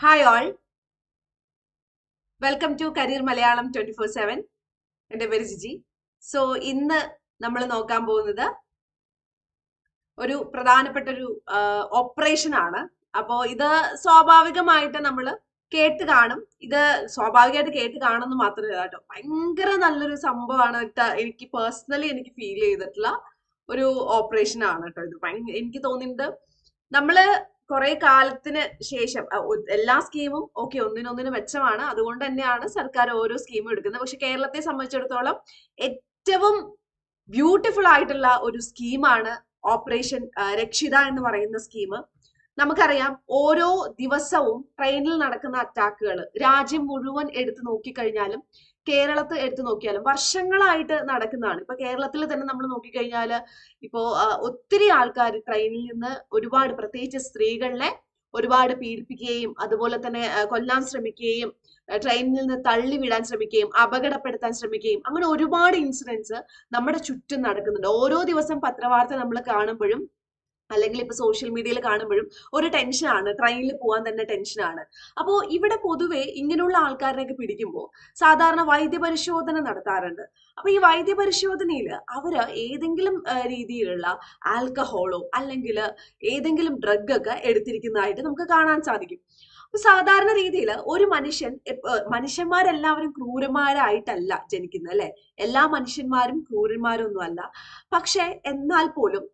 Hi all welcome to career Malayalam twenty four seven എന്റെ പേര് Jiji. So ഇന്ന് നമ്മൾ നോക്കാൻ പോകുന്നത് ഒരു പ്രധാനപ്പെട്ട ഒരു ഓപ്പറേഷൻ ആണ്. അപ്പോ ഇത് സ്വാഭാവികമായിട്ട് നമ്മൾ കേട്ട് കാണും. ഇത് സ്വാഭാവികമായിട്ട് കേട്ട് കാണുമെന്ന് മാത്രമല്ല കേട്ടോ. ഭയങ്കര നല്ലൊരു സംഭവമാണ് എനിക്ക് പേഴ്സണലി എനിക്ക് ഫീൽ ചെയ്തിട്ടുള്ള ഒരു ഓപ്പറേഷൻ ആണ് കേട്ടോ ഇത്. എനിക്ക് തോന്നുന്നത് നമ്മൾ കുറെ കാലത്തിന് ശേഷം എല്ലാ സ്കീമും ഓക്കെ ഒന്നിനൊന്നിന് മെച്ചമാണ്. അതുകൊണ്ട് തന്നെയാണ് സർക്കാർ ഓരോ സ്കീമും എടുക്കുന്നത്. പക്ഷെ കേരളത്തെ സംബന്ധിച്ചിടത്തോളം ഏറ്റവും ബ്യൂട്ടിഫുൾ ആയിട്ടുള്ള ഒരു സ്കീമാണ് ഓപ്പറേഷൻ രക്ഷിത എന്ന് പറയുന്ന സ്കീം നമുക്കറിയാം ഓരോ ദിവസവും ട്രെയിനിൽ നടക്കുന്ന അറ്റാക്കുകൾ രാജ്യം മുഴുവൻ എടുത്തു നോക്കിക്കഴിഞ്ഞാലും കേരളത്ത് എടുത്തു നോക്കിയാലും വർഷങ്ങളായിട്ട് നടക്കുന്നതാണ്. ഇപ്പൊ കേരളത്തിൽ തന്നെ നമ്മൾ നോക്കിക്കഴിഞ്ഞാൽ ഇപ്പോ ഒത്തിരി ആൾക്കാർ ട്രെയിനിൽ നിന്ന് ഒരുപാട് പ്രത്യേകിച്ച് സ്ത്രീകളെ ഒരുപാട് പീഡിപ്പിക്കുകയും അതുപോലെ തന്നെ കൊല്ലാൻ ശ്രമിക്കുകയും ട്രെയിനിൽ നിന്ന് തള്ളി വിടാൻ ശ്രമിക്കുകയും അപകടപ്പെടുത്താൻ ശ്രമിക്കുകയും അങ്ങനെ ഒരുപാട് ഇൻസിഡൻസ് നമ്മുടെ ചുറ്റും നടക്കുന്നുണ്ട്. ഓരോ ദിവസം പത്രവാർത്ത നമ്മൾ കാണുമ്പോഴും അല്ലെങ്കിൽ ഇപ്പൊ സോഷ്യൽ മീഡിയയിൽ കാണുമ്പോഴും ഒരു ടെൻഷനാണ് ട്രെയിനിൽ പോകാൻ തന്നെ ടെൻഷനാണ് അപ്പോൾ ഇവിടെ പൊതുവെ ഇങ്ങനെയുള്ള ആൾക്കാരെയൊക്കെ പിടിക്കുമ്പോൾ സാധാരണ വൈദ്യപരിശോധന നടത്താറുണ്ട്. അപ്പൊ ഈ വൈദ്യപരിശോധനയിൽ അവർ ഏതെങ്കിലും രീതിയിലുള്ള ആൽക്കഹോളോ അല്ലെങ്കിൽ ഏതെങ്കിലും ഡ്രഗ് ഒക്കെ എടുത്തിരിക്കുന്നതായിട്ട് നമുക്ക് കാണാൻ സാധിക്കും. അപ്പൊ സാധാരണ രീതിയിൽ ഒരു മനുഷ്യൻ മനുഷ്യന്മാരെല്ലാവരും ക്രൂരന്മാരായിട്ടല്ല ജനിക്കുന്നത് അല്ലെ? എല്ലാ മനുഷ്യന്മാരും ക്രൂരന്മാരൊന്നും അല്ല പക്ഷെ എന്നാൽ പോലും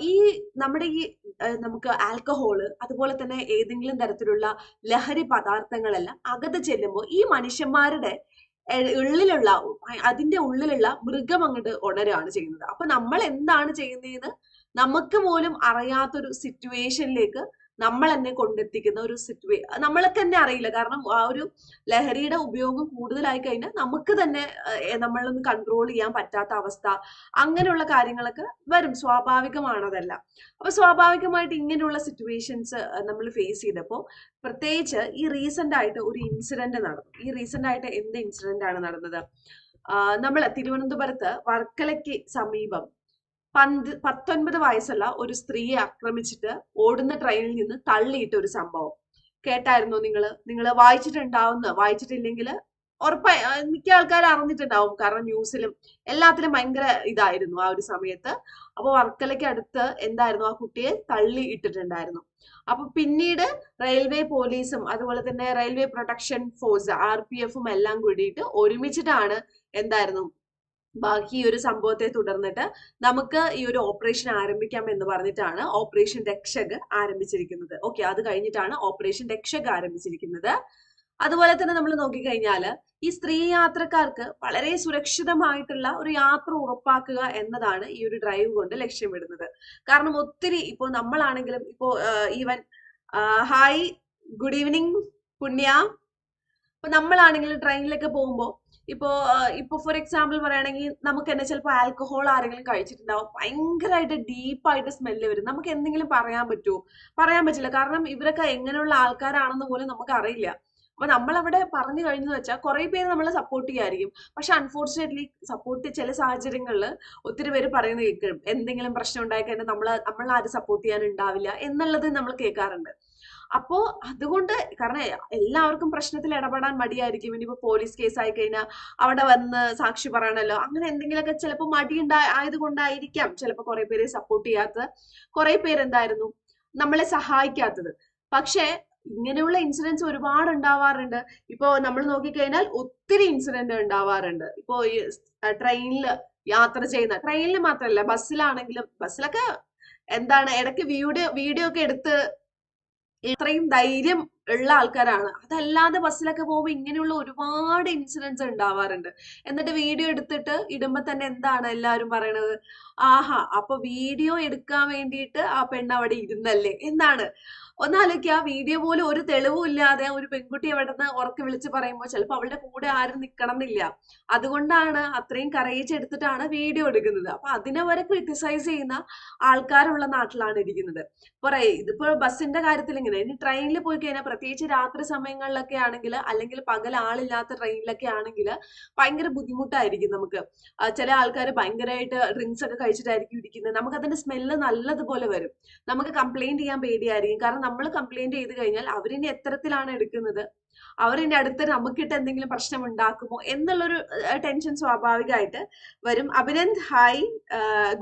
ഈ നമ്മുടെ ഈ നമുക്ക് ആൽക്കഹോൾ അതുപോലെ തന്നെ ഏതെങ്കിലും തരത്തിലുള്ള ലഹരി പദാർത്ഥങ്ങളെല്ലാം അകത്ത് ചെല്ലുമ്പോൾ ഈ മനുഷ്യന്മാരുടെ ഉള്ളിലുള്ള അതിന്റെ ഉള്ളിലുള്ള മൃഗം അങ്ങോട്ട് ഉണരുകയാണ് ചെയ്യുന്നത്. അപ്പൊ നമ്മൾ എന്താണ് ചെയ്യുന്നതെന്ന് നമുക്ക് പോലും അറിയാത്തൊരു സിറ്റുവേഷനിലേക്ക് നമ്മൾ തന്നെ കൊണ്ടെത്തിക്കുന്ന ഒരു സിറ്റുവേ നമ്മളൊക്കെ തന്നെ അറിയില്ല. കാരണം ആ ഒരു ലഹരിയുടെ ഉപയോഗം കൂടുതലായി കഴിഞ്ഞാൽ നമുക്ക് തന്നെ നമ്മളൊന്ന് കൺട്രോൾ ചെയ്യാൻ പറ്റാത്ത അവസ്ഥ അങ്ങനെയുള്ള കാര്യങ്ങളൊക്കെ വരും. സ്വാഭാവികമാണതല്ല. അപ്പൊ സ്വാഭാവികമായിട്ട് ഇങ്ങനെയുള്ള സിറ്റുവേഷൻസ് നമ്മൾ ഫേസ് ചെയ്തപ്പോൾ പ്രത്യേകിച്ച് ഈ റീസെന്റ് ആയിട്ട് ഒരു ഇൻസിഡന്റ് നടന്നു. ഈ റീസെന്റ് ആയിട്ട് എന്ത് ഇൻസിഡന്റ് ആണ് നടന്നത്? നമ്മൾ തിരുവനന്തപുരത്ത് വർക്കലയ്ക്ക് സമീപം പന്ത് പത്തൊൻപത് വയസ്സുള്ള ഒരു സ്ത്രീയെ ആക്രമിച്ചിട്ട് ഓടുന്ന ട്രെയിനിൽ നിന്ന് തള്ളിയിട്ട ഒരു സംഭവം. കേട്ടായിരുന്നോ നിങ്ങൾ നിങ്ങൾ വായിച്ചിട്ടുണ്ടാവുന്ന വായിച്ചിട്ടില്ലെങ്കിൽ ഉറപ്പായി മിക്ക ആൾക്കാരും അറിഞ്ഞിട്ടുണ്ടാവും. കാരണം ന്യൂസിലും എല്ലാത്തിലും ഭയങ്കര ഇതായിരുന്നു ആ ഒരു സമയത്ത്. അപ്പൊ വർക്കലയ്ക്ക് അടുത്ത് എന്തായിരുന്നു ആ കുട്ടിയെ തള്ളി ഇട്ടിട്ടുണ്ടായിരുന്നു. അപ്പൊ പിന്നീട് റെയിൽവേ പോലീസും അതുപോലെ തന്നെ railway protection force R P എഫും എല്ലാം കൂടിയിട്ട് ഒരുമിച്ചിട്ടാണ് എന്തായിരുന്നു ബാക്കി ഈ ഒരു സംഭവത്തെ തുടർന്നിട്ട് നമുക്ക് ഈ ഒരു ഓപ്പറേഷൻ ആരംഭിക്കാം എന്ന് പറഞ്ഞിട്ടാണ് ഓപ്പറേഷൻ രക്ഷക് ആരംഭിച്ചിരിക്കുന്നത്. ഓക്കെ അത് കഴിഞ്ഞിട്ടാണ് ഓപ്പറേഷൻ രക്ഷക് ആരംഭിച്ചിരിക്കുന്നത്. അതുപോലെ തന്നെ നമ്മൾ നോക്കിക്കഴിഞ്ഞാൽ ഈ സ്ത്രീ യാത്രക്കാർക്ക് വളരെ സുരക്ഷിതമായിട്ടുള്ള ഒരു യാത്ര ഉറപ്പാക്കുക എന്നതാണ് ഈ ഒരു ഡ്രൈവ് കൊണ്ട് ലക്ഷ്യമിടുന്നത്. കാരണം ഒത്തിരി ഇപ്പോൾ നമ്മളാണെങ്കിലും ഇപ്പോ ഈവൻ ഹായ് ഗുഡ് ഈവനിങ് പുണ്യ. ഇപ്പൊ നമ്മളാണെങ്കിലും ട്രെയിനിലൊക്കെ പോകുമ്പോൾ ഇപ്പോ ഇപ്പൊ ഫോർ എക്സാമ്പിൾ പറയുകയാണെങ്കിൽ നമുക്ക് തന്നെ ചിലപ്പോൾ ആൽക്കഹോൾ ആരെങ്കിലും കഴിച്ചിട്ടുണ്ടാവും. ഭയങ്കരമായിട്ട് ഡീപ്പായിട്ട് സ്മെല്ല് വരും. നമുക്ക് എന്തെങ്കിലും പറയാൻ പറ്റുമോ പറയാൻ പറ്റില്ല. കാരണം ഇവരൊക്കെ എങ്ങനെയുള്ള ആൾക്കാരാണെന്ന് പോലും നമുക്ക് അറിയില്ല അപ്പൊ നമ്മൾ അവിടെ പറഞ്ഞു കഴിഞ്ഞെന്ന് വെച്ചാൽ കുറെ പേര് നമ്മളെ സപ്പോർട്ട് ചെയ്യായിരിക്കും. പക്ഷെ അൺഫോർച്ചുനേറ്റ്ലി സപ്പോർട്ട് ചില സാഹചര്യങ്ങളിൽ ഒത്തിരി പേര് പറയുന്നത് കേൾക്കും. എന്തെങ്കിലും പ്രശ്നം ഉണ്ടായി കഴിഞ്ഞാൽ നമ്മൾ നമ്മൾ ആരും സപ്പോർട്ട് ചെയ്യാൻ ഉണ്ടാവില്ല എന്നുള്ളത് നമ്മൾ കേൾക്കാറുണ്ട്. അപ്പോ അതുകൊണ്ട് കാരണം എല്ലാവർക്കും പ്രശ്നത്തിൽ ഇടപെടാൻ മടിയായിരിക്കും. ഇനിയിപ്പോ പോലീസ് കേസ് ആയി കഴിഞ്ഞാൽ അവിടെ വന്ന് സാക്ഷി പറയണല്ലോ. അങ്ങനെ എന്തെങ്കിലുമൊക്കെ ചിലപ്പോൾ മടി ആയതുകൊണ്ടായിരിക്കാം ചിലപ്പോൾ കുറെ പേരെ സപ്പോർട്ട് ചെയ്യാത്ത കുറെ പേരെന്തായിരുന്നു? നമ്മളെ സഹായിക്കാത്തത്. പക്ഷേ ഇങ്ങനെയുള്ള ഇൻസിഡൻസ് ഒരുപാട് ഉണ്ടാവാറുണ്ട്. ഇപ്പോ നമ്മൾ നോക്കിക്കഴിഞ്ഞാൽ ഒത്തിരി ഇൻസിഡന്റ് ഉണ്ടാവാറുണ്ട്. ഇപ്പോ ഈ ട്രെയിനിൽ യാത്ര ചെയ്യുന്ന ട്രെയിനിൽ മാത്രമല്ല ബസ്സിലാണെങ്കിലും ബസ്സിലൊക്കെ എന്താണ് ഇടയ്ക്ക് വീഡിയോ വീഡിയോ ഒക്കെ എടുത്ത് ഇത്രയും ധൈര്യം ഉള്ള ആൾക്കാരാണ്. അതല്ലാതെ ബസ്സിലൊക്കെ പോകുമ്പോൾ ഇങ്ങനെയുള്ള ഒരുപാട് ഇൻസിഡൻസ് ഉണ്ടാവാറുണ്ട്. എന്നിട്ട് വീഡിയോ എടുത്തിട്ട് ഇടുമ്പോൾ തന്നെ എന്താണ് എല്ലാവരും പറയണത്? ആഹാ അപ്പൊ വീഡിയോ എടുക്കാൻ വേണ്ടിയിട്ട് ആ പെണ്ണ് അവിടെ ഇരുന്നല്ലേ? എന്താണ്? ഒന്നാലോചിക്കുക ആ വീഡിയോ പോലും ഒരു തെളിവും ഇല്ലാതെ ഒരു പെൺകുട്ടി അവിടെ നിന്ന് ഉറക്കെ വിളിച്ച് പറയുമ്പോൾ ചിലപ്പോൾ അവളുടെ കൂടെ ആരും നിക്കണം എന്നില്ല അതുകൊണ്ടാണ് അത്രയും കറേജ് എടുത്തിട്ടാണ് വീഡിയോ എടുക്കുന്നത്. അപ്പൊ അതിനെ വരെ ക്രിട്ടിസൈസ് ചെയ്യുന്ന ആൾക്കാരുള്ള നാട്ടിലാണ് ഇരിക്കുന്നത്. പറയേ ഇതിപ്പോ ബസ്സിന്റെ കാര്യത്തിൽ ഇങ്ങനെ ഇനി ട്രെയിനിൽ പോയി കഴിഞ്ഞാൽ പ്രത്യേകിച്ച് രാത്രി സമയങ്ങളിലൊക്കെ ആണെങ്കിൽ അല്ലെങ്കിൽ പകൽ ആളില്ലാത്ത ട്രെയിനിലൊക്കെ ആണെങ്കിൽ ഭയങ്കര ബുദ്ധിമുട്ടായിരിക്കും നമുക്ക്. ചില ആൾക്കാർ ഭയങ്കരമായിട്ട് ഡ്രിങ്ക്സ് ഒക്കെ കഴിച്ചിട്ടായിരിക്കും ഇരിക്കുന്നത്. നമുക്ക് അതിന്റെ സ്മെല്ല് നല്ലതുപോലെ വരും. നമുക്ക് കംപ്ലൈന്റ് ചെയ്യാൻ പേടിയായിരിക്കും. കാരണം നമ്മൾ കംപ്ലൈന്റ് ചെയ്ത് കഴിഞ്ഞാൽ അവരിനി എത്തരത്തിലാണ് എടുക്കുന്നത്? അവരിന്റെ അടുത്ത് നമുക്കിട്ട് എന്തെങ്കിലും പ്രശ്നം ഉണ്ടാക്കുമോ? എന്നുള്ളൊരു ടെൻഷൻ സ്വാഭാവികമായിട്ട് വരും. അഭിനന്ദ് ഹായ്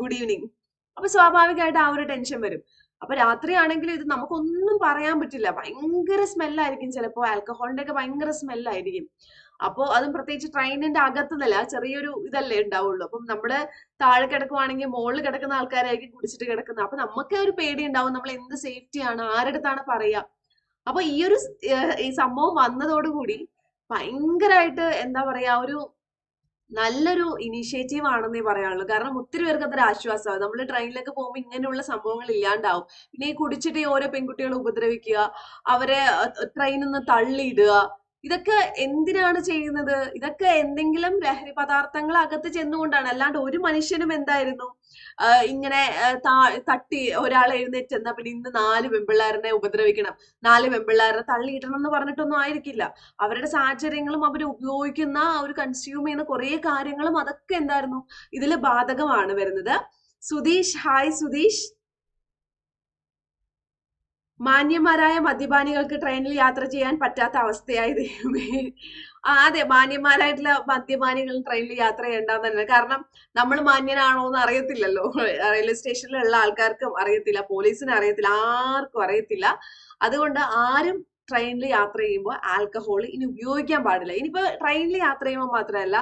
ഗുഡ് ഈവനിങ് അപ്പൊ സ്വാഭാവികമായിട്ട് ആ ഒരു ടെൻഷൻ വരും. അപ്പൊ രാത്രിയാണെങ്കിൽ ഇത് നമുക്കൊന്നും പറയാൻ പറ്റില്ല. ഭയങ്കര സ്മെല്ലായിരിക്കും ചിലപ്പോൾ ആൽക്കഹോളിന്റെ ഒക്കെ ഭയങ്കര സ്മെല്ലായിരിക്കും. അപ്പോൾ അതും പ്രത്യേകിച്ച് ട്രെയിനിന്റെ അകത്തുനിന്നല്ല ചെറിയൊരു ഇതല്ലേ ഉണ്ടാവുള്ളൂ. അപ്പം നമ്മുടെ താഴെ കിടക്കുവാണെങ്കിൽ മുകളിൽ കിടക്കുന്ന ആൾക്കാരായിരിക്കും കുടിച്ചിട്ട് കിടക്കുന്നത്. അപ്പൊ നമുക്ക് ഒരു പേടി ഉണ്ടാവും നമ്മൾ എന്ത് സേഫ്റ്റിയാണ് ആരടുത്താണ് പറയുക അപ്പൊ ഈ ഒരു ഈ സംഭവം വന്നതോടുകൂടി ഭയങ്കരമായിട്ട് എന്താ പറയാ ഒരു നല്ലൊരു ഇനീഷ്യേറ്റീവ് ആണെന്നേ പറയാനുള്ളൂ. കാരണം ഒത്തിരി പേർക്ക് അതൊരു ആശ്വാസമാണ്. നമ്മൾ ട്രെയിനിലൊക്കെ പോകുമ്പോൾ ഇങ്ങനെയുള്ള സംഭവങ്ങൾ ഇല്ലാണ്ടാവും. പിന്നെ ഈ കുടിച്ചിട്ട് ഓരോ പെൺകുട്ടികളെ ഉപദ്രവിക്കുക അവരെ ട്രെയിനിൽ നിന്ന് തള്ളിയിടുക ഇതൊക്കെ എന്തിനാണ് ചെയ്യുന്നത്? ഇതൊക്കെ എന്തെങ്കിലും ലഹരി പദാർത്ഥങ്ങൾ അകത്ത് ചെന്നുകൊണ്ടാണ്. അല്ലാണ്ട് ഒരു മനുഷ്യനും എന്തായിരുന്നു? ഇങ്ങനെ തട്ടി ഒരാൾ എഴുന്നേറ്റ് എന്നാ പിന്നെ ഇന്ന് നാല് പെമ്പിള്ളേരനെ ഉപദ്രവിക്കണം. നാല് പെമ്പിള്ളാരെ തള്ളിയിടണം എന്ന് പറഞ്ഞിട്ടൊന്നും ആയിരിക്കില്ല. അവരുടെ സാഹചര്യങ്ങളും അവർ ഉപയോഗിക്കുന്ന അവർ കൺസ്യൂം ചെയ്യുന്ന കുറെ കാര്യങ്ങളും അതൊക്കെ എന്തായിരുന്നു? ഇതിൽ ബാധകമാണ് വരുന്നത്. സുധീഷ് ഹായ് സുധീഷ്. മാന്യന്മാരായ മദ്യപാനികൾക്ക് ട്രെയിനിൽ യാത്ര ചെയ്യാൻ പറ്റാത്ത അവസ്ഥയായി ആ, അതെ മാന്യന്മാരായിട്ടുള്ള മദ്യപാനികൾ ട്രെയിനിൽ യാത്ര ചെയ്യേണ്ടെന്ന് തന്നെ കാരണം നമ്മൾ മാന്യനാണോ എന്ന് അറിയത്തില്ലല്ലോ. റെയിൽവേ സ്റ്റേഷനിലുള്ള ആൾക്കാർക്കും അറിയത്തില്ല പോലീസിന് അറിയത്തില്ല ആർക്കും അറിയത്തില്ല. അതുകൊണ്ട് ആരും ട്രെയിനിൽ യാത്ര ചെയ്യുമ്പോൾ ആൽക്കഹോൾ ഇനി ഉപയോഗിക്കാൻ പാടില്ല. ഇനിയിപ്പോൾ ട്രെയിനിൽ യാത്ര ചെയ്യുമ്പോൾ മാത്രമല്ല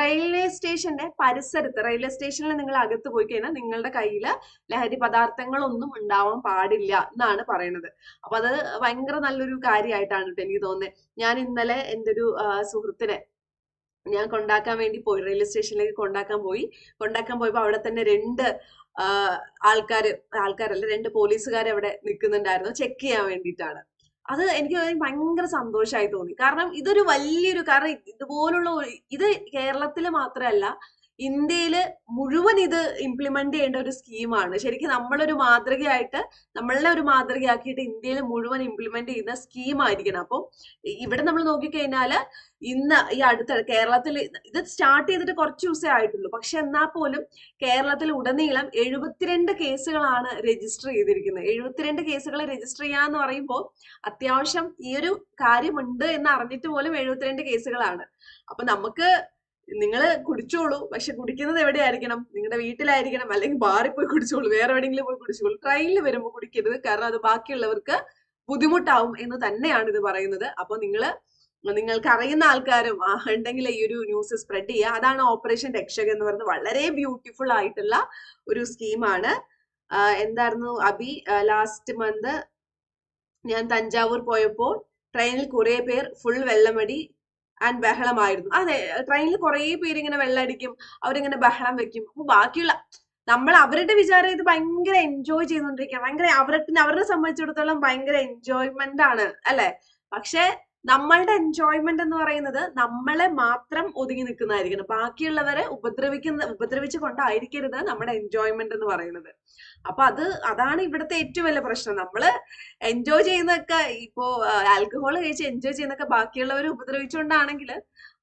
റെയിൽവേ സ്റ്റേഷന്റെ പരിസരത്ത് റെയിൽവേ സ്റ്റേഷനിൽ നിങ്ങൾ അകത്ത് പോയി കഴിഞ്ഞാൽ നിങ്ങളുടെ കയ്യിൽ ലഹരി പദാർത്ഥങ്ങളൊന്നും ഉണ്ടാവാൻ പാടില്ല എന്നാണ് പറയുന്നത്. അപ്പൊ അത് ഭയങ്കര നല്ലൊരു കാര്യമായിട്ടാണ് കേട്ടോ എനിക്ക് തോന്നുന്നത്. ഞാൻ ഇന്നലെ എന്റെ ഒരു സുഹൃത്തിനെ ഞാൻ കൊണ്ടാക്കാൻ വേണ്ടി പോയി റെയിൽവേ സ്റ്റേഷനിലേക്ക് കൊണ്ടാക്കാൻ പോയി. കൊണ്ടാക്കാൻ പോയപ്പോൾ അവിടെ തന്നെ രണ്ട് ആൾക്കാർ ആൾക്കാര് ആൾക്കാരല്ല രണ്ട് പോലീസുകാർ അവിടെ നിൽക്കുന്നുണ്ടായിരുന്നു. ചെക്ക് ചെയ്യാൻ വേണ്ടിയിട്ടാണ്. അത് എനിക്ക് ഭയങ്കര സന്തോഷമായി തോന്നി. കാരണം ഇതൊരു വലിയൊരു കാരണം ഇതുപോലുള്ള ഇത് കേരളത്തിൽ മാത്രമല്ല ഇന്ത്യയിൽ മുഴുവൻ ഇത് ഇംപ്ലിമെന്റ് ചെയ്യേണ്ട ഒരു സ്കീമാണ് ശരിക്കും നമ്മളൊരു മാതൃകയായിട്ട് നമ്മളെ ഒരു മാതൃകയാക്കിയിട്ട് ഇന്ത്യയിൽ മുഴുവൻ ഇംപ്ലിമെന്റ് ചെയ്യുന്ന സ്കീമായിരിക്കണം അപ്പം ഇവിടെ നമ്മൾ നോക്കിക്കഴിഞ്ഞാൽ ഇന്ന് ഈ അടുത്ത കേരളത്തിൽ ഇത് സ്റ്റാർട്ട് ചെയ്തിട്ട് കുറച്ച് ദിവസമേ ആയിട്ടുള്ളൂ. പക്ഷെ എന്നാൽ പോലും കേരളത്തിൽ ഉടനീളം എഴുപത്തിരണ്ട് കേസുകളാണ് രജിസ്റ്റർ ചെയ്തിരിക്കുന്നത്. എഴുപത്തിരണ്ട് കേസുകൾ രജിസ്റ്റർ ചെയ്യാന്ന് പറയുമ്പോൾ അത്യാവശ്യം ഈ ഒരു കാര്യമുണ്ട് എന്ന് അറിഞ്ഞിട്ട് പോലും എഴുപത്തിരണ്ട് കേസുകളാണ്. അപ്പൊ നമുക്ക് നിങ്ങൾ കുടിച്ചോളൂ. പക്ഷെ കുടിക്കുന്നത് എവിടെയായിരിക്കണം? നിങ്ങളുടെ വീട്ടിലായിരിക്കണം. അല്ലെങ്കിൽ ബാറിൽ പോയി കുടിച്ചോളൂ. വേറെ എവിടെയെങ്കിലും പോയി കുടിച്ചോളൂ. ട്രെയിനിൽ വരുമ്പോൾ കുടിക്കരുത്. കാരണം അത് ബാക്കിയുള്ളവർക്ക് ബുദ്ധിമുട്ടാവും എന്ന് തന്നെയാണ് ഇത് പറയുന്നത്. അപ്പൊ നിങ്ങൾ നിങ്ങൾക്ക് അറിയുന്ന ആൾക്കാരും ഉണ്ടെങ്കിൽ ഈ ഒരു ന്യൂസ് സ്പ്രെഡ് ചെയ്യുക. അതാണ് ഓപ്പറേഷൻ രക്ഷക എന്ന് പറയുന്നത്. വളരെ ബ്യൂട്ടിഫുൾ ആയിട്ടുള്ള ഒരു സ്കീമാണ്. എന്തായിരുന്നു? അബി ലാസ്റ്റ് മന്ത് ഞാൻ തഞ്ചാവൂർ പോയപ്പോൾ ട്രെയിനിൽ കുറെ പേർ ഫുൾ വെള്ളമടി ആൻഡ് ബഹളമായിരുന്നു. അതെ ട്രെയിനിൽ കുറെ പേര് ഇങ്ങനെ വെള്ളമടിക്കും അവരിങ്ങനെ ബഹളം വെക്കും. അപ്പൊ ബാക്കിയുള്ള നമ്മൾ അവരുടെ വിചാരം ഇത് ഭയങ്കര എൻജോയ് ചെയ്തുകൊണ്ടിരിക്കുക ഭയങ്കര അവരുടെ അവരെ സംബന്ധിച്ചിടത്തോളം ഭയങ്കര എൻജോയ്മെന്റ് ആണ് അല്ലെ? പക്ഷെ നമ്മളുടെ എൻജോയ്മെന്റ് എന്ന് പറയുന്നത് നമ്മളെ മാത്രം ഒതുങ്ങി നിൽക്കുന്നതായിരിക്കണം. ബാക്കിയുള്ളവരെ ഉപദ്രവിക്കുന്ന ഉപദ്രവിച്ചു കൊണ്ടായിരിക്കരുത് നമ്മുടെ എൻജോയ്മെന്റ് എന്ന് പറയുന്നത്. അപ്പൊ അത് അതാണ് ഇവിടുത്തെ ഏറ്റവും വലിയ പ്രശ്നം. നമ്മൾ എൻജോയ് ചെയ്യുന്നതൊക്കെ ഇപ്പോ ആൽക്കഹോൾ കഴിച്ച് എൻജോയ് ചെയ്യുന്നൊക്കെ ബാക്കിയുള്ളവരെ ഉപദ്രവിച്ചുകൊണ്ടാണെങ്കിൽ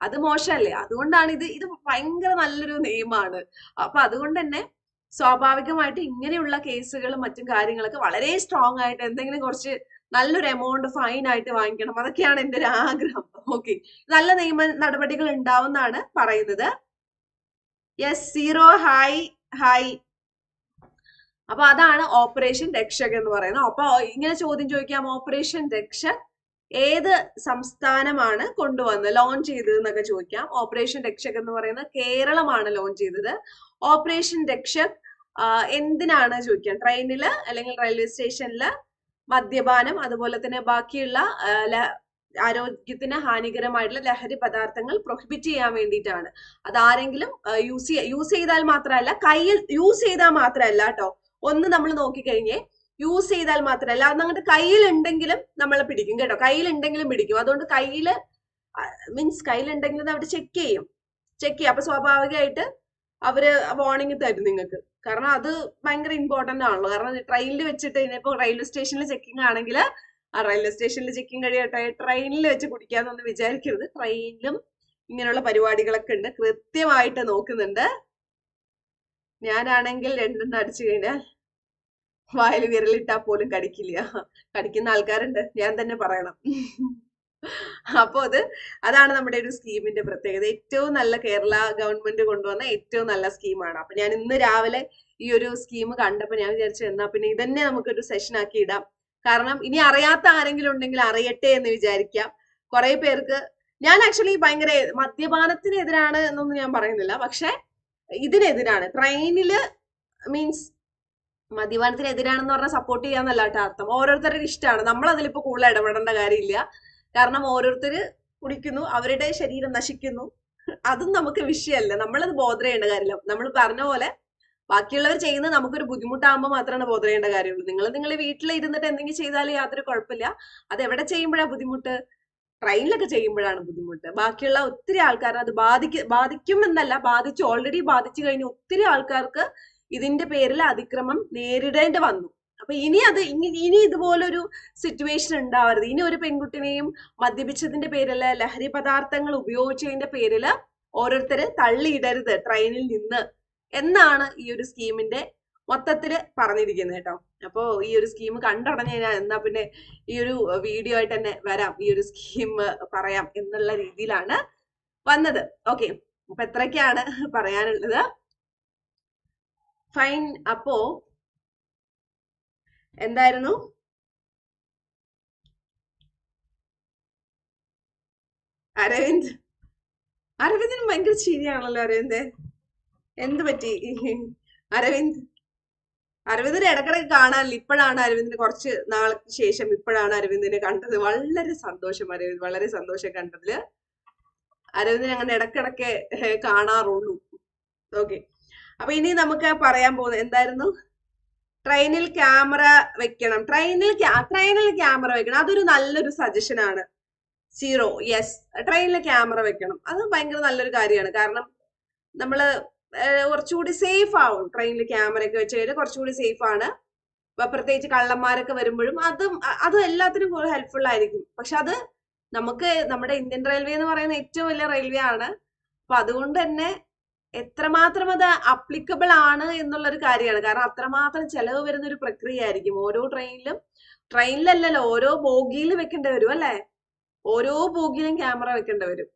അത് മോശമല്ലേ? അതുകൊണ്ടാണ് ഇത് ഇത് ഭയങ്കര നല്ലൊരു നിയമമാണ്. അപ്പൊ അതുകൊണ്ട് തന്നെ സ്വാഭാവികമായിട്ട് ഇങ്ങനെയുള്ള കേസുകളും മറ്റും കാര്യങ്ങളൊക്കെ വളരെ സ്ട്രോങ് ആയിട്ട് എന്തെങ്കിലും കുറച്ച് നല്ലൊരു എമൗണ്ട് ഫൈൻ ആയിട്ട് വാങ്ങിക്കണം. അതൊക്കെയാണ് എന്റെ ഒരു ആഗ്രഹം. ഓക്കെ നല്ല നിയമ നടപടികൾ ഉണ്ടാവുന്നാണ് പറയുന്നത്. യെസ് സീറോ ഹായ് ഹായ് അപ്പൊ അതാണ് ഓപ്പറേഷൻ രക്ഷക് എന്ന് പറയുന്നത്. അപ്പൊ ഇങ്ങനെ ചോദ്യം ചോദിക്കാം. ഓപ്പറേഷൻ രക്ഷ ഏത് സംസ്ഥാനമാണ് കൊണ്ടുവന്നത്? ലോഞ്ച് ചെയ്തത് എന്നൊക്കെ ചോദിക്കാം. ഓപ്പറേഷൻ രക്ഷക് എന്ന് പറയുന്നത് കേരളമാണ് ലോഞ്ച് ചെയ്തത്. ഓപ്പറേഷൻ രക്ഷക് എന്തിനാണ് ചോദിക്കാം? ട്രെയിനിൽ അല്ലെങ്കിൽ റെയിൽവേ സ്റ്റേഷനിൽ മദ്യപാനം അതുപോലെ തന്നെ ബാക്കിയുള്ള ആരോഗ്യത്തിന് ഹാനികരമായിട്ടുള്ള ലഹരി പദാർത്ഥങ്ങൾ പ്രൊഹിബിറ്റ് ചെയ്യാൻ വേണ്ടിയിട്ടാണ്. അതാരെങ്കിലും യൂസ് ചെയ്യ യൂസ് ചെയ്താൽ മാത്രമല്ല കയ്യിൽ യൂസ് ചെയ്താൽ മാത്രമല്ല കേട്ടോ ഒന്ന് നമ്മൾ നോക്കിക്കഴിഞ്ഞേ യൂസ് ചെയ്താൽ മാത്രമല്ല അത് നമ്മുടെ കയ്യിലുണ്ടെങ്കിലും നമ്മളെ പിടിക്കും കേട്ടോ. കയ്യിലുണ്ടെങ്കിലും പിടിക്കും. അതുകൊണ്ട് കയ്യിൽ മീൻസ് കയ്യിലുണ്ടെങ്കിലും അവിടെ ചെക്ക് ചെയ്യും. ചെക്ക് ചെയ്യും. അപ്പൊ സ്വാഭാവികമായിട്ട് അവർ വാർണിംഗ് തരും നിങ്ങൾക്ക്. കാരണം അത് ഭയങ്കര ഇമ്പോർട്ടന്റ് ആണല്ലോ. കാരണം ട്രെയിനിൽ വെച്ചിട്ട് ഇനിയിപ്പോ റെയിൽവേ സ്റ്റേഷനിൽ ചെക്കിംഗ് ആണെങ്കിൽ ആ റെയിൽവേ സ്റ്റേഷനിൽ ചെക്കിംഗ് കഴിയട്ടെ ട്രെയിനിൽ വെച്ച് കുടിക്കാന്നൊന്നും വിചാരിക്കരുത്. ട്രെയിനിലും ഇങ്ങനെയുള്ള പരിപാടികളൊക്കെ ഉണ്ട്. കൃത്യമായിട്ട് നോക്കുന്നുണ്ട്. ഞാനാണെങ്കിൽ രണ്ടെണ്ണം അടിച്ചു കഴിഞ്ഞാൽ വായിൽ വിരലിട്ടാ പോലും കടിക്കില്ല. കടിക്കുന്ന ആൾക്കാരുണ്ട്. ഞാൻ തന്നെ പറയണം. അപ്പോ അത് അതാണ് നമ്മുടെ ഒരു സ്കീമിന്റെ പ്രത്യേകത. ഏറ്റവും നല്ല കേരള ഗവൺമെന്റ് കൊണ്ടുവന്ന ഏറ്റവും നല്ല സ്കീമാണ്. അപ്പൊ ഞാൻ ഇന്ന് രാവിലെ ഈ ഒരു സ്കീം കണ്ടപ്പോൾ ഞാൻ വിചാരിച്ചു എന്നാ പിന്നെ ഇതന്നെ നമുക്കൊരു സെഷൻ ആക്കി ഇടാം. കാരണം ഇനി അറിയാത്ത ആരെങ്കിലും ഉണ്ടെങ്കിൽ അറിയട്ടെ എന്ന് വിചാരിക്കാം. കുറെ പേർക്ക് ഞാൻ ആക്ച്വലി ഭയങ്കര മദ്യപാനത്തിനെതിരാണ് എന്നൊന്നും ഞാൻ പറയുന്നില്ല. പക്ഷെ ഇതിനെതിരാണ്. ട്രെയിനിൽ മീൻസ് മദ്യപാനത്തിനെതിരാണെന്ന് പറഞ്ഞാൽ സപ്പോർട്ട് ചെയ്യാന്നല്ല കേട്ടോ അർത്ഥം. ഓരോരുത്തരുടെ ഇഷ്ടമാണ്. നമ്മൾ അതിലിപ്പോ കൂടുതൽ ഇടപെടേണ്ട കാര്യമില്ല. കാരണം ഓരോരുത്തര് കുടിക്കുന്നു അവരുടെ ശരീരം നശിക്കുന്നു. അതും നമുക്ക് വിഷയമല്ല. നമ്മളത് ബോധന ചെയ്യേണ്ട കാര്യമില്ല. നമ്മൾ പറഞ്ഞ പോലെ ബാക്കിയുള്ളവർ ചെയ്യുന്നത് നമുക്കൊരു ബുദ്ധിമുട്ടാകുമ്പോൾ മാത്രമാണ് ബോധന ചെയ്യേണ്ട കാര്യമുള്ളൂ. നിങ്ങൾ നിങ്ങൾ വീട്ടിൽ ഇരുന്നിട്ട് എന്തെങ്കിലും ചെയ്താൽ യാതൊരു കുഴപ്പമില്ല. അത് എവിടെ ചെയ്യുമ്പോഴാണ് ബുദ്ധിമുട്ട്? ട്രെയിനിലൊക്കെ ചെയ്യുമ്പോഴാണ് ബുദ്ധിമുട്ട്. ബാക്കിയുള്ള ഒത്തിരി ആൾക്കാർ അത് ബാധിക്ക ബാധിക്കും എന്നല്ല ബാധിച്ചു ഓൾറെഡി ബാധിച്ചു കഴിഞ്ഞ ഒത്തിരി ആൾക്കാർക്ക് ഇതിന്റെ പേരിൽ അതിക്രമം നേരിടേണ്ടി വന്നു. അപ്പൊ ഇനി അത് ഇനി ഇതുപോലൊരു സിറ്റുവേഷൻ ഉണ്ടാവരുത്. ഇനി ഒരു പെൺകുട്ടിനെയും മദ്യപിച്ചതിന്റെ പേരിൽ ലഹരി പദാർത്ഥങ്ങൾ ഉപയോഗിച്ചതിന്റെ പേരിൽ ഓരോരുത്തര് തള്ളിയിടരുത് ട്രെയിനിൽ നിന്ന് എന്നാണ് ഈ ഒരു സ്കീമിന്റെ മൊത്തത്തിൽ പറഞ്ഞിരിക്കുന്നത് കേട്ടോ. അപ്പോ ഈ ഒരു സ്കീം കണ്ടുടനെ ഞാൻ എന്നാ പിന്നെ ഈ ഒരു വീഡിയോ ആയിട്ട് തന്നെ വരാം. ഈ ഒരു സ്കീം പറയാം എന്നുള്ള രീതിയിലാണ് വന്നത്. ഓക്കെ അപ്പൊ എത്രയൊക്കെയാണ് പറയാനുള്ളത്? ഫൈൻ അപ്പോ എന്തായിരുന്നു? അരവിന്ദ്. അരവിന്ദിന് ഭയങ്കര ചിരിയാണല്ലോ അരവിന്ദ്. എന്ത് പറ്റി? അരവിന്ദ്. അരവിന്ദിനെ ഇടക്കിടക്ക് കാണാനില്ല. ഇപ്പോഴാണ് അരവിന്ദിന് കുറച്ച് നാൾക്ക് ശേഷം ഇപ്പോഴാണ് അരവിന്ദിനെ കണ്ടത്. വളരെ സന്തോഷം അരവിന്ദ്. വളരെ സന്തോഷം കണ്ടതിൽ. അരവിന്ദിനെ അങ്ങനെ ഇടക്കിടക്ക് കാണാറുള്ളൂ. ഓക്കെ. അപ്പൊ ഇനി നമുക്ക് പറയാൻ പോകുന്നത് എന്തായിരുന്നു? ട്രെയിനിൽ ക്യാമറ വെക്കണം. ട്രെയിനിൽ ട്രെയിനിൽ ക്യാമറ വെക്കണം. അതൊരു നല്ലൊരു സജഷൻ ആണ്. സീറോ യെസ് ട്രെയിനിൽ ക്യാമറ വെക്കണം. അത് ഭയങ്കര നല്ലൊരു കാര്യമാണ്. കാരണം നമ്മൾ കുറച്ചുകൂടി സേഫ് ആവും ട്രെയിനിൽ ക്യാമറ ഒക്കെ വെച്ച് കഴിഞ്ഞാൽ കുറച്ചുകൂടി സേഫ് ആണ്. പ്രത്യേകിച്ച് കള്ളന്മാരൊക്കെ വരുമ്പോഴും അതും അതും എല്ലാത്തിനും കൂടുതൽ ഹെൽപ്ഫുൾ ആയിരിക്കും. പക്ഷെ അത് നമുക്ക് നമ്മുടെ ഇന്ത്യൻ റെയിൽവേ എന്ന് പറയുന്ന ഏറ്റവും വലിയ റെയിൽവേ ആണ്. അപ്പൊ അതുകൊണ്ട് തന്നെ എത്രമാത്രം അത് അപ്ലിക്കബിൾ ആണ് എന്നുള്ള ഒരു കാര്യമാണ്. കാരണം അത്രമാത്രം ചെലവ് വരുന്ന ഒരു പ്രക്രിയ ആയിരിക്കും ഓരോ ട്രെയിനിലും ട്രെയിനിലല്ലല്ലോ ഓരോ ബോഗിയിൽ വെക്കേണ്ടി വരും അല്ലെ? ഓരോ ബോഗിയിലും ക്യാമറ വെക്കേണ്ടി വരും.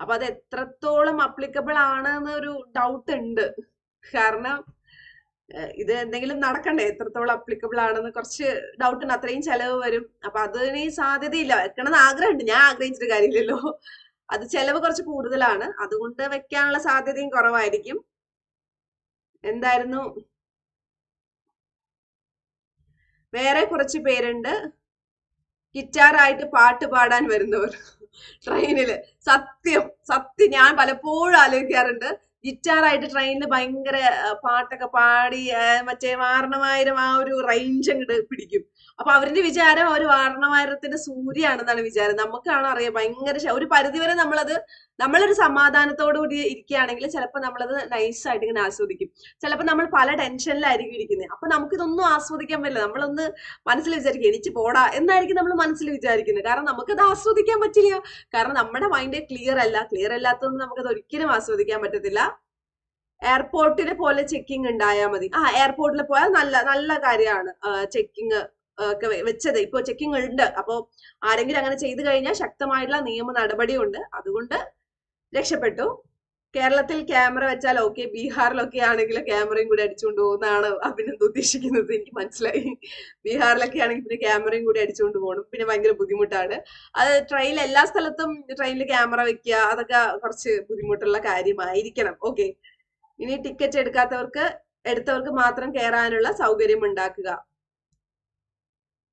അപ്പൊ അത് എത്രത്തോളം അപ്ലിക്കബിൾ ആണ് എന്നൊരു ഡൗട്ട് ഉണ്ട്. കാരണം ഇത് എന്തെങ്കിലും നടക്കണ്ടേ? എത്രത്തോളം അപ്ലിക്കബിൾ ആണെന്ന് കുറച്ച് ഡൗട്ട് ഉണ്ട്. അത്രയും ചെലവ് വരും. അപ്പൊ അതിന് സാധ്യതയില്ല. വെക്കണമെന്ന് ആഗ്രഹമുണ്ട്. ഞാൻ ആഗ്രഹിച്ചിട്ട് കാര്യമില്ലല്ലോ. അത് ചെലവ് കുറച്ച് കൂടുതലാണ്. അതുകൊണ്ട് വെക്കാനുള്ള സാധ്യതയും കുറവായിരിക്കും. എന്തായിരുന്നു? വേറെ കുറച്ച് പേരുണ്ട്. ഗിറ്റാറായിട്ട് പാട്ട് പാടാൻ വരുന്നവർ. ട്രെയിനിൽ. സത്യം സത്യം. ഞാൻ പലപ്പോഴും ആലോചിക്കാറുണ്ട്. ഗിറ്റാറായിട്ട് ട്രെയിനിൽ ഭയങ്കര പാട്ടൊക്കെ പാടി മറ്റേ വാർണമായിരം ആ ഒരു റേഞ്ച് അങ്ങോട്ട് പിടിക്കും. അപ്പൊ അവരുടെ വിചാരം ഒരു വാരണമായിരത്തിന്റെ സൂര്യാണെന്നാണ് വിചാരം. നമുക്കാണ് അറിയാം ഭയങ്കര ഒരു പരിധിവരെ നമ്മളത് നമ്മളൊരു സമാധാനത്തോടു കൂടി ഇരിക്കുകയാണെങ്കിൽ ചിലപ്പോൾ നമ്മളത് നൈസായിട്ട് ഇങ്ങനെ ആസ്വദിക്കും. ചിലപ്പോൾ നമ്മൾ പല ടെൻഷനിലായിരിക്കും ഇരിക്കുന്നത്. അപ്പൊ നമുക്കിതൊന്നും ആസ്വദിക്കാൻ പറ്റില്ല. നമ്മളൊന്ന് മനസ്സിൽ വിചാരിക്കും എനിക്ക് പോടാ എന്നായിരിക്കും നമ്മൾ മനസ്സിൽ വിചാരിക്കുന്നത്. കാരണം നമുക്കത് ആസ്വദിക്കാൻ പറ്റില്ല. കാരണം നമ്മുടെ മൈൻഡ് ക്ലിയർ അല്ല. ക്ലിയർ അല്ലാത്തതുകൊണ്ട് നമുക്കത് ഒരിക്കലും ആസ്വദിക്കാൻ പറ്റത്തില്ല. എയർപോർട്ടിലെ പോലെ ചെക്കിംഗ് ഉണ്ടായാൽ മതി. ആ എയർപോർട്ടിൽ പോയാൽ നല്ല നല്ല കാര്യമാണ്. ചെക്കിംഗ് ഒക്കെ വെച്ചത്. ഇപ്പോൾ ചെക്കിംഗ് ഉണ്ട് അപ്പോൾ ആരെങ്കിലും അങ്ങനെ ചെയ്തു കഴിഞ്ഞാൽ ശക്തമായിട്ടുള്ള നിയമ നടപടിയുണ്ട്. അതുകൊണ്ട് രക്ഷപ്പെട്ടു. കേരളത്തിൽ ക്യാമറ വെച്ചാൽ ഓക്കെ ബീഹാറിലൊക്കെ ആണെങ്കിൽ ക്യാമറയും കൂടി അടിച്ചുകൊണ്ട് പോകുന്നതാണ് അഭിനന്ദ് ഉദ്ദേശിക്കുന്നത്. എനിക്ക് മനസ്സിലായി. ബീഹാറിലൊക്കെ ആണെങ്കിൽ പിന്നെ ക്യാമറയും കൂടി അടിച്ചുകൊണ്ട് പോകണം പിന്നെ ഭയങ്കര ബുദ്ധിമുട്ടാണ്. അത് ട്രെയിനിൽ എല്ലാ സ്ഥലത്തും ട്രെയിനിൽ ക്യാമറ വെക്കുക അതൊക്കെ കുറച്ച് ബുദ്ധിമുട്ടുള്ള കാര്യമായിരിക്കണം. ഓക്കെ ഇനി ടിക്കറ്റ് എടുക്കാത്തവർക്ക് എടുത്തവർക്ക് മാത്രം കയറാനുള്ള സൗകര്യം ഉണ്ടാക്കുക.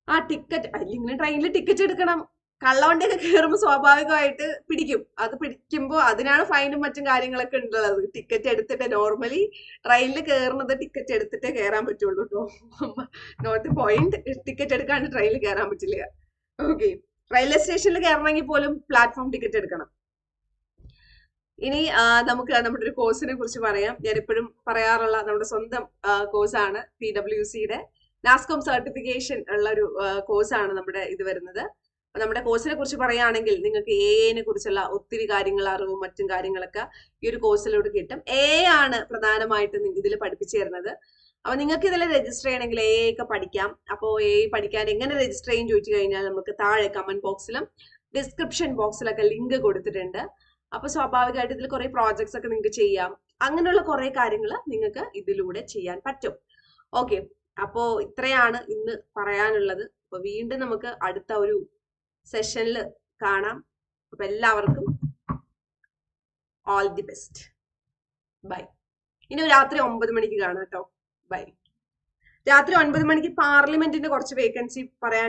ആ ടിക്കറ്റ് അല്ലെങ്കിൽ ട്രെയിനിൽ ടിക്കറ്റ് എടുക്കണം. കള്ളവണ്ടിയൊക്കെ കയറുമ്പോൾ സ്വാഭാവികമായിട്ട് പിടിക്കും. അത് പിടിക്കുമ്പോൾ അതിനാണ് ഫൈനും മറ്റും കാര്യങ്ങളൊക്കെ ഉള്ളത്. ടിക്കറ്റ് എടുത്തിട്ട് നോർമലി ട്രെയിനിൽ കയറുന്നത് ടിക്കറ്റ് എടുത്തിട്ടേ കയറാൻ പറ്റുള്ളൂ കേട്ടോ നോട്ട് പോയിന്റ് ടിക്കറ്റ് എടുക്കാണ്ട് ട്രെയിനിൽ കയറാൻ പറ്റില്ല. ഓക്കെ റെയിൽവേ സ്റ്റേഷനിൽ കയറണമെങ്കിൽ പോലും പ്ലാറ്റ്ഫോം ടിക്കറ്റ് എടുക്കണം. ഇനി നമുക്ക് നമ്മുടെ ഒരു കോഴ്സിനെ കുറിച്ച് പറയാം. ഞാൻ എപ്പോഴും പറയാറുള്ള നമ്മുടെ സ്വന്തം കോഴ്സാണ് പി ഡബ്ല്യു സിയുടെ നാസ്കോം സർട്ടിഫിക്കേഷൻ ഉള്ള ഒരു കോഴ്സാണ് നമ്മുടെ ഇത് വരുന്നത്. നമ്മുടെ കോഴ്സിനെ കുറിച്ച് പറയുകയാണെങ്കിൽ നിങ്ങൾക്ക് എ എനെ കുറിച്ചുള്ള ഒത്തിരി കാര്യങ്ങൾ അറിവും മറ്റും കാര്യങ്ങളൊക്കെ ഈ ഒരു കോഴ്സിലൂടെ കിട്ടും. എ ആണ് പ്രധാനമായിട്ടും ഇതിൽ പഠിപ്പിച്ചു തരുന്നത്. അപ്പൊ നിങ്ങൾക്ക് ഇതിൽ രജിസ്റ്റർ ചെയ്യണമെങ്കിൽ എ ഒക്കെ പഠിക്കാം. അപ്പോൾ എ പഠിക്കാൻ എങ്ങനെ രജിസ്റ്റർ ചെയ്യും ചോദിച്ചു കഴിഞ്ഞാൽ നമുക്ക് താഴെ കമന്റ് ബോക്സിലും ഡിസ്ക്രിപ്ഷൻ ബോക്സിലൊക്കെ ലിങ്ക് കൊടുത്തിട്ടുണ്ട്. അപ്പൊ സ്വാഭാവികമായിട്ട് ഇതിൽ കുറെ പ്രോജക്ട്സ് ഒക്കെ നിങ്ങൾക്ക് ചെയ്യാം. അങ്ങനെയുള്ള കുറെ കാര്യങ്ങൾ നിങ്ങൾക്ക് ഇതിലൂടെ ചെയ്യാൻ പറ്റും. ഓക്കെ അപ്പോ ഇത്രയാണ് ഇന്ന് പറയാനുള്ളത്. അപ്പൊ വീണ്ടും നമുക്ക് അടുത്ത ഒരു സെഷനിൽ കാണാം. അപ്പൊ എല്ലാവർക്കും ഓൾ ദി ബെസ്റ്റ് ബൈ ഇനി രാത്രി ഒമ്പത് മണിക്ക് കാണാം കേട്ടോ. ബൈ രാത്രി ഒൻപത് മണിക്ക് പാർലമെന്റിന്റെ കുറച്ച് വേക്കൻസി പറയാൻ